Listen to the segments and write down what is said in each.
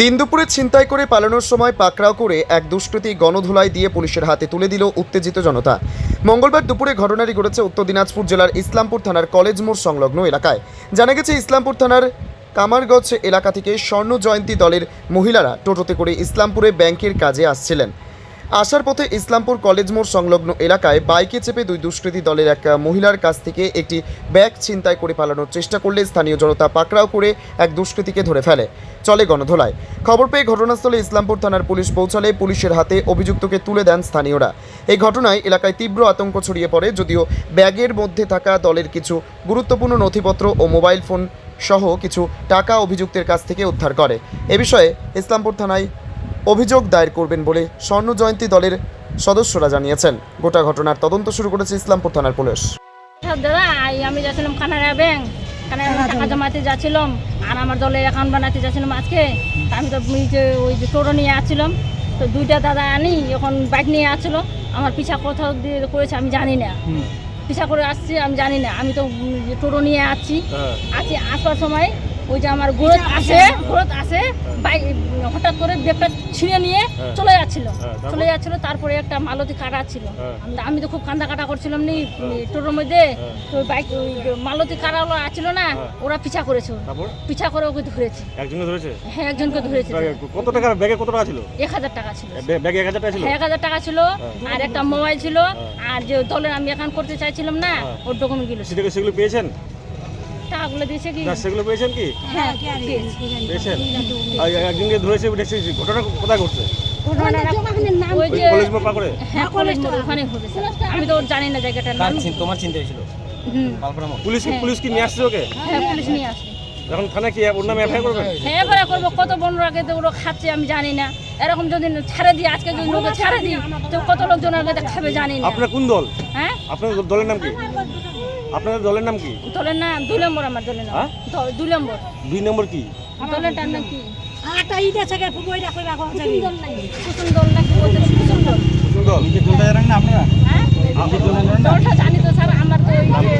দিন দুপুরে ছিনতাই করে পালানোর সময় পাকড়াও করে এক দুষ্কৃতী গণধুলাই দিয়ে পুলিশের হাতে তুলে দিল উত্তেজিত জনতা। মঙ্গলবার দুপুরে ঘটনাটি ঘটেছে উত্তর দিনাজপুর জেলার ইসলামপুর থানার কলেজ মোড় সংলগ্ন এলাকায়। জানা গেছে, ইসলামপুর থানার কামারগঞ্জ এলাকা থেকে স্বর্ণ জয়ন্তী দলের মহিলারা টোটোতে করে ইসলামপুরে ব্যাংকের কাজে আসছিলেন। আসার পথে ইসলামপুর কলেজ মোড় সংলগ্ন এলাকায় বাইকে চেপে দুই দুষ্কৃতী দলের এক মহিলার কাছ থেকে একটি ব্যাগ ছিনতাই করে পালানোর চেষ্টা করলে স্থানীয় জনতা পাকড়াও করে এক দুষ্কৃতীকে ধরে ফেলে। চলে গণধোলায়। খবর পেয়ে ঘটনাস্থলে ইসলামপুর থানার পুলিশ পৌঁছালে পুলিশের হাতে অভিযুক্তকে তুলে দেন স্থানীয়রা। এই ঘটনায় এলাকায় তীব্র আতঙ্ক ছড়িয়ে পড়ে, যদিও ব্যাগের মধ্যে থাকা দলের কিছু গুরুত্বপূর্ণ নথিপত্র ও মোবাইল ফোন সহ কিছু টাকা অভিযুক্তের কাছ থেকে উদ্ধার করে। এ বিষয়ে ইসলামপুর থানায় অভিযোগ দায়ের করবেন বলে স্বর্ণ জয়ন্তী দলের সদস্যরা জানিয়েছেন। গোটা ঘটনার তদন্ত শুরু করেছে ইসলামপুর থানার পুলিশ। দাদা এই আমি যাচ্ছিলাম কানাড়া ব্যাংক। কানাড়া টাকা জমাতে যাচ্ছিলাম আর আমার দলের অ্যাকাউন্ট বানাতে যাচ্ছিলাম আজকে। তা আমি তো ওই যে ওই যে টোটো নিয়ে আসছিলাম। তো দুইটা দাদা আনি এখন বাইক নিয়ে আসছিল। আমার পিছা কোথাও দিয়ে করেছে আমি জানি না। পিছা করে আসছি আমি জানি না। আমি তো যে টোটো নিয়ে আসছি। আছি আসবার সময় ওই যে আমার গ্রোথ আসে গ্রোথ আসে বাইক হঠাৎ করে ব্যাগটা ছিঁড়ে নিয়ে চলে যাচ্ছিল। চলে যাচ্ছিল তারপরে একটা মালতি কাটা ছিল। আমি- তো খুব কান্দা কাটা করছিলাম নি টোটোর মধ্যে। তো বাইক মালতি মালতী আছিল না ওরা পিছা করেছে পিছা করে ওকে ধরেছে। একজনকে ধরেছে? হ্যাঁ একজনকে ধরেছে। কত টাকা ব্যাগে কত টাকা ছিল? এক হাজার টাকা ছিল। ব্যাগে- এক হাজার টাকা ছিল? এক হাজার টাকা ছিল। আর একটা মোবাইল ছিল। আর যে দলের আমি অ্যাকাউন্ট করতে চাইছিলাম না ওর ডকুমেন্টগুলো সেগুলো পেয়েছেন? টাকাগুলো দিয়েছে কি না সেগুলো পেয়েছেন কি? হ্যাঁ পেয়েছেন? আর একজনকে ধরেছে দেখছি ঘটনা কোথায় ঘটছে? হ্যাঁ কলেজ মোড় ওখানে ঘটেছে। আমি তো ওর জানি না জায়গাটার নাম। চিন- তোমার চিন্তা হয়েছিল? পুলিশ কি নিয়ে আসছে ওকে? হ্যাঁ পুলিশ নিয়ে আসে এখন থানা কি ওর নামে এফআইআর করবেন? হ্যাঁ এবারে করব। কত বন্ধুরা আগে ওরা খাচ্ছে আমি জানি না। এরকম যদি ছাড়ে দিই আজকে যদি লোকে ছাড়ে দিই তো কত লোকজন আগে খাবে জানি না। আপনার কোন দল? হ্যাঁ? আপনাদের দলের নাম কি? আপনাদের দলের নাম কি? দলের না দুই নম্বর আমার দলের নাম। হ্যাঁ? দ- দুই নম্বর। দুই নম্বর কি? দলেরটার নাম কি? আটা ইট আছে গে বইটা কোন যাবি। কুসুম দল নাকি? বলছে কুসুম দল। কোন দল। নিজে দলটা জানেন না আপনারা? হ্যাঁ? দলটা জানি তো স্যার আমার তো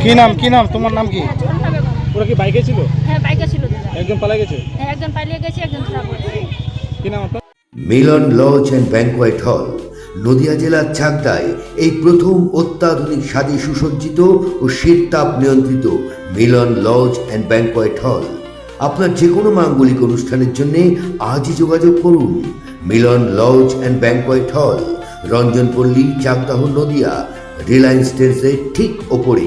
কি নাম কি নাম? তোমার নাম কি? বেগম। ওরা কি বাইকে ছিল? হ্যাঁ বাইকে ছিল দাদা একজন পালা গেছে? হ্যাঁ একজন পালিয়ে গেছে একজন ধরা পড়েছে। কি নাম আপনার? মিলন লজ অ্যান্ড ব্যাংকোয়েট হল নদিয়া জেলার চাকদায় এই প্রথম অত্যাধুনিক স্বাদে সুসজ্জিত ও শীততাপ নিয়ন্ত্রিত মিলন লজ অ্যান্ড ব্যাংকোয়েট হল। আপনার যে কোনো মাঙ্গলিক অনুষ্ঠানের জন্য আজই যোগাযোগ করুন। মিলন লজ অ্যান্ড ব্যাংকোয়েট হল রঞ্জনপল্লী চাকদাহ নদিয়া রিলায়েন্স ট্রেন্সের ঠিক ওপরে।